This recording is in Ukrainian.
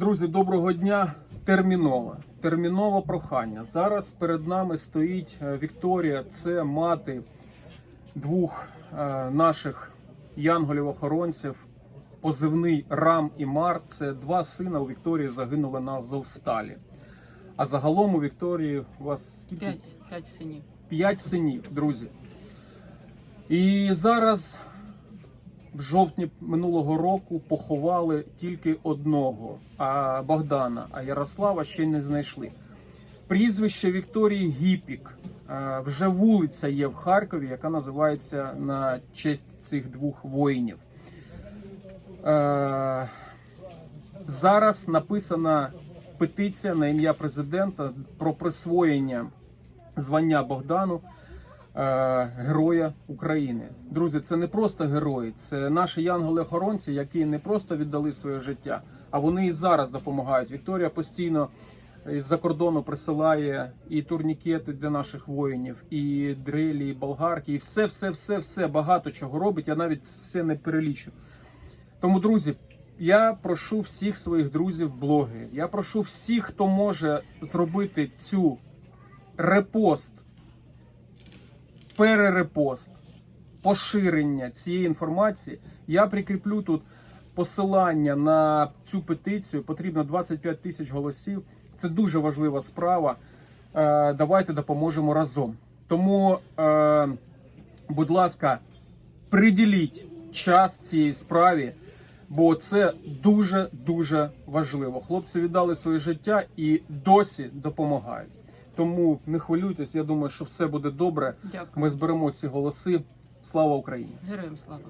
Друзі, доброго дня. Термінове. Термінове прохання. Зараз перед нами стоїть е, Вікторія. Це мати двох е, наших янголів-охоронців. Позивний Рам і Мар. Це два сина у Вікторії загинули на Азовсталі. А загалом у Вікторії у вас скільки? П'ять, п'ять синів. П'ять синів, друзі. І зараз, в жовтні минулого року, поховали тільки одного а Богдана, а Ярослава ще не знайшли. Прізвище Вікторії Гіпік. Е, Вже вулиця є в Харкові, яка називається на честь цих двох воїнів. Е, Зараз написана петиція на ім'я президента про присвоєння звання Богдану Героя України. Друзі, це не просто герої, це наші янголи-охоронці, які не просто віддали своє життя, а вони і зараз допомагають. Вікторія постійно із-за кордону присилає і турнікети для наших воїнів, і дрилі, і болгарки, і все, все, все, все багато чого робить. Я навіть все не перелічу. Тому, друзі, я прошу всіх своїх друзів блогерів. Я прошу всіх, хто може зробити цю репост, перерепост, поширення цієї інформації. Я прикріплю тут посилання на цю петицію. Потрібно 25 тисяч голосів. Це дуже важлива справа. Е, давайте допоможемо разом. Тому, е, будь ласка, приділіть час цій справі, бо це дуже дуже важливо. Хлопці віддали своє життя і досі допомагають. Тому не хвилюйтесь. Я думаю, що все буде добре. Дякую. Ми зберемо ці голоси. Слава Україні! Героям слава.